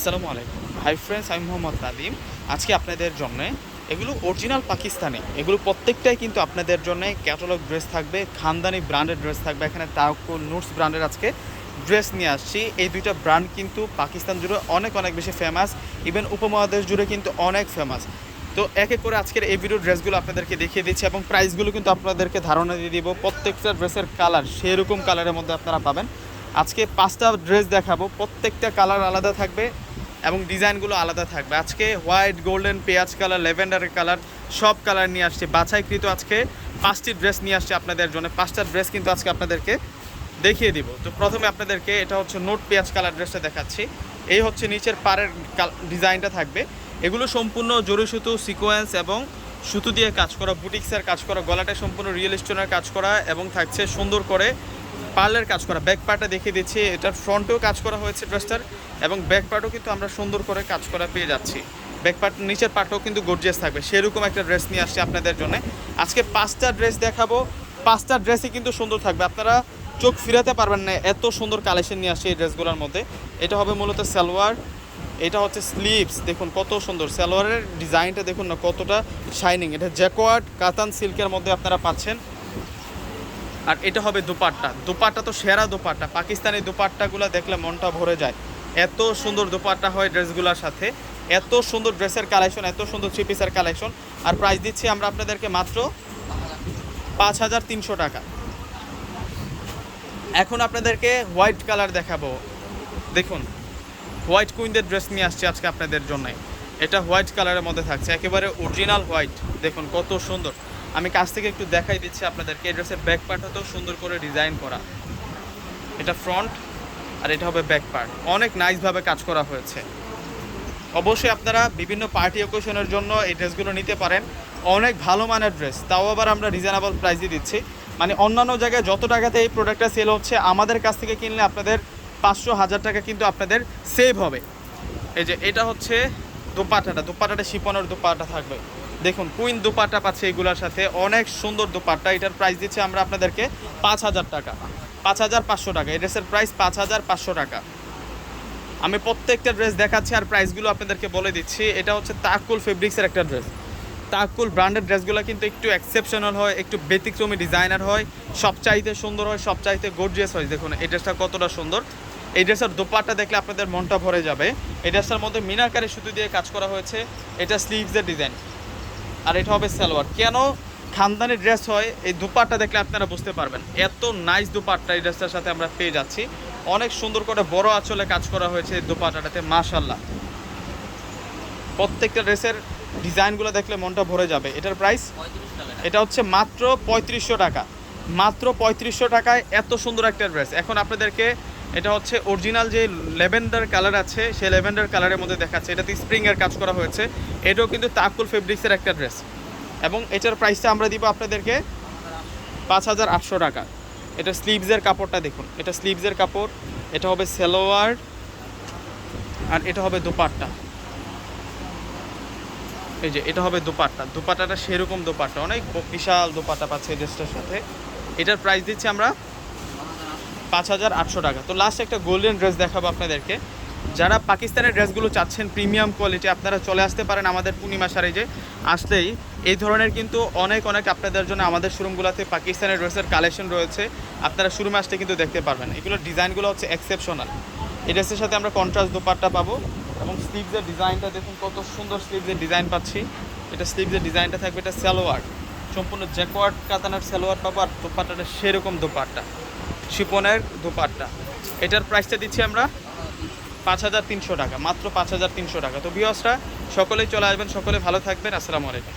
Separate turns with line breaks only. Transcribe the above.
আসসালামু আলাইকুম। Hi friends, আমি মোহাম্মদ নাদিম। আজকে আপনাদের জন্য এগুলো অরিজিনাল পাকিস্তানি। এগুলো প্রত্যেকটাই কিন্তু আপনাদের জন্য ক্যাটালগ ড্রেস থাকবে, খানদানি ব্র্যান্ডের ড্রেস থাকবে। এখানে তাওকুল নুটস ব্র্যান্ডের আজকে ড্রেস নিয়ে আসছি। এই দুইটা ব্র্যান্ড কিন্তু পাকিস্তান জুড়ে অনেক অনেক বেশি ফেমাস ইভেন উপমহাদেশ জুড়ে কিন্তু অনেক ফেমাস তো এক এক করে আজকের এই ভিডিও ড্রেসগুলো আপনাদেরকে দেখিয়ে দিচ্ছি এবং প্রাইসগুলো কিন্তু আপনাদেরকে ধারণা দিয়ে দিব। প্রত্যেকটা ড্রেসের কালার সেরকম কালারের মধ্যে আপনারা পাবেন। আজকে পাঁচটা ড্রেস দেখাবো। প্রত্যেকটা কালার আলাদা থাকবে এবং ডিজাইনগুলো আলাদা থাকবে। আজকে হোয়াইট গোল্ডেন পেঁয়াজ কালার ল্যাভেন্ডারের কালার সব কালার নিয়ে আসছে। বাছাইকৃত আজকে পাঁচটি ড্রেস নিয়ে আসছে আপনাদের জন্য। পাঁচটা ড্রেস কিন্তু আজকে আপনাদেরকে দেখিয়ে দিব। তো প্রথমে আপনাদেরকে এটা হচ্ছে নোট পেঁয়াজ কালার ড্রেসটা দেখাচ্ছি। এই হচ্ছে নিচের পাড়ের ডিজাইনটা থাকবে। এগুলো সম্পূর্ণ জরি সুতো সিকোয়েন্স এবং সুতো দিয়ে কাজ করা বুটিক্সের কাজ করা গলাটা সম্পূর্ণ রিয়েল স্টোনের কাজ করা এবং থাকছে সুন্দর করে পার্লের কাজ করা ব্যাক পার্টটা দেখিয়ে দিচ্ছি। এটার ফ্রন্টেও কাজ করা হয়েছে ড্রেসটার এবং ব্যাক পার্টও কিন্তু আমরা সুন্দর করে কাজ করা পেয়ে যাচ্ছি। ব্যাক পার্ট নিচের পার্টও কিন্তু গর্জিয়াস থাকবে। সেরকম একটা ড্রেস নিয়ে আসছি আপনাদের জন্য। আজকে পাঁচটা ড্রেস দেখাবো। পাঁচটা ড্রেসই কিন্তু সুন্দর থাকবে। আপনারা চোখ ফিরাতে পারবেন না এত সুন্দর কালেকশন নিয়ে আসছে এই ড্রেসগুলোর মধ্যে। এটা হবে মূলত সালোয়ার। এটা হচ্ছে স্লিভস দেখুন কত সুন্দর। সালোয়ারের ডিজাইনটা দেখুন না কতটা শাইনিং এটা জ্যাকোয়ার্ড, কাতান সিল্কের মধ্যে আপনারা পাচ্ছেন। আর এটা হবে দুপাট্টা। দুপাট্টা তো সেরা দুপাট্টা। পাকিস্তানি দুপাট্টাগুলো দেখলে মনটা ভরে যায়। এত সুন্দর দুপাট্টা হয় ড্রেসগুলোর সাথে। এত সুন্দর ড্রেসের কালেকশন, এত সুন্দর থ্রি পিসের কালেকশন। আর প্রাইস দিচ্ছি আমরা আপনাদেরকে মাত্র পাঁচ হাজার তিনশো টাকা। এখন আপনাদেরকে হোয়াইট কালার দেখাবো। দেখুন, হোয়াইট কুইনদের ড্রেস নিয়ে আসছে আজকে আপনাদের জন্য। এটা হোয়াইট কালারের মধ্যে থাকছে। একেবারে অরিজিনাল হোয়াইট দেখুন, কত সুন্দর। আমি কাছ থেকে একটু দেখাই দিচ্ছি আপনাদেরকে। ড্রেসের ব্যাক পার্টটাতেও সুন্দর করে ডিজাইন করা। এটা ফ্রন্ট আর এটা হবে ব্যাক পার্ট অনেক নাইসভাবে কাজ করা হয়েছে। অবশ্যই আপনারা বিভিন্ন পার্টি অকেশনের জন্য এই ড্রেসগুলো নিতে পারেন। অনেক ভালো মানের ড্রেস তাও আবার আমরা রিজনেবল প্রাইসে দিচ্ছি। মানে অন্যান্য জায়গায় যত টাকাতে এই প্রোডাক্টটা সেল হচ্ছে, আমাদের কাছ থেকে কিনলে আপনাদের পাঁচশো হাজার টাকা কিন্তু আপনাদের সেভ হবে। এই যে এটা হচ্ছে দোপাটাটা দোপাটাটা শিপনের দোপাটা থাকবে। দেখুন, কুইন দোপাটা পাচ্ছে এগুলোর সাথে। অনেক সুন্দর দোপাট্টা। এটার প্রাইস দিচ্ছে আমরা আপনাদেরকে পাঁচ হাজার টাকা। পাঁচ হাজার পাঁচশো টাকা। এই ড্রেসের প্রাইস পাঁচ হাজার পাঁচশো টাকা। আমি প্রত্যেকটা ড্রেস দেখাচ্ছি আর প্রাইসগুলো আপনাদেরকে বলে দিচ্ছি। এটা হচ্ছে তাকুল ফেব্রিক্সের একটা ড্রেস। তাকুল ব্র্যান্ডের ড্রেসগুলো কিন্তু একটু এক্সেপশনাল হয়, একটু ব্যতিক্রমী ডিজাইনার হয়, সবচাইতে সুন্দর হয়, সবচাইতে গর্জিয়াস হয়। দেখুন, এই ড্রেসটা কতটা সুন্দর। এই ড্রেসের দোপাট্টা দেখলে আপনাদের মনটা ভরে যাবে। এই ড্রেসটার মধ্যে মিনাকারি সুতো দিয়ে কাজ করা হয়েছে। এটা স্লিভসের ডিজাইন আর এটা হবে সালোয়ার। কেন খানদানি ড্রেস হয়, এই দুপাট্টা দেখলে আপনারা বুঝতে পারবেন। এত নাইস দুপাট্টা এই ড্রেসটার সাথে আমরা পেয়ে যাচ্ছি। অনেক সুন্দর করে বড় আঁচলে কাজ করা হয়েছে এই দুপাট্টাটাতে মাশাল্লাহ প্রত্যেকটা ড্রেসের ডিজাইনগুলো দেখলে মনটা ভরে যাবে। এটার প্রাইস এটা হচ্ছে মাত্র পঁয়ত্রিশশো টাকা। মাত্র পঁয়ত্রিশশো টাকায় এত সুন্দর একটা ড্রেস। এখন আপনাদেরকে এটা হচ্ছে অরিজিনাল যে লেভেন্ডার কালার আছে, সেই লেভেন্ডার কালারের মধ্যে দেখাচ্ছে। এটাতে স্প্রিংয়ের কাজ করা হয়েছে। এটাও কিন্তু তাকুল ফেব্রিক্সের একটা ড্রেস এবং এটার প্রাইসটা আমরা দিব আপনাদেরকে পাঁচ হাজার আটশো টাকা। এটা স্লিভসের কাপড়টা দেখুন। এটা স্লিভসের কাপড়, এটা হবে সেলোয়ার, আর এটা হবে দোপাট্টা। এই যে, এটা হবে দোপাট্টা। দোপাট্টাটা সেরকম দোপাট্টা। অনেক বিশাল দোপাট্টা পাচ্ছে এই ড্রেসটার সাথে। এটার প্রাইস দিচ্ছি আমরা পাঁচ হাজার আটশো টাকা। তো লাস্ট একটা গোল্ডেন ড্রেস দেখাবো আপনাদেরকে। যারা পাকিস্তানের ড্রেসগুলো চাচ্ছেন প্রিমিয়াম কোয়ালিটি আপনারা চলে আসতে পারেন আমাদের পূর্ণিমা সারিজে আসলেই এই ধরনের কিন্তু অনেক অনেক আপনাদের জন্য আমাদের শোরুমগুলোতে পাকিস্তানের ড্রেসের কালেকশন রয়েছে। আপনারা শোরুমে আসলে কিন্তু দেখতে পারবেন। এগুলোর ডিজাইনগুলো হচ্ছে এক্সেপশনাল এই ড্রেসের সাথে আমরা কন্ট্রাস্ট দোপাট্টা পাবো এবং স্লিভসের ডিজাইনটা দেখুন, কত সুন্দর স্লিভসের ডিজাইন পাচ্ছি। এটা স্লিভসের ডিজাইনটা থাকবে, এটা সালোয়ার। সম্পূর্ণ জ্যাকওয়ার্ড কাতানার সালোয়ার পাবো আর দোপাট্টাটা সেরকম দোপাট্টা। শিপনের দোপাট্টা। এটার প্রাইসটা দিচ্ছি আমরা পাঁচ হাজার তিনশো টাকা, মাত্র পাঁচ হাজার তিনশো টাকা। তো বিয়সরা সকলেই চলে আসবেন, সকলে ভালো থাকবেন, আসসালামু আলাইকুম।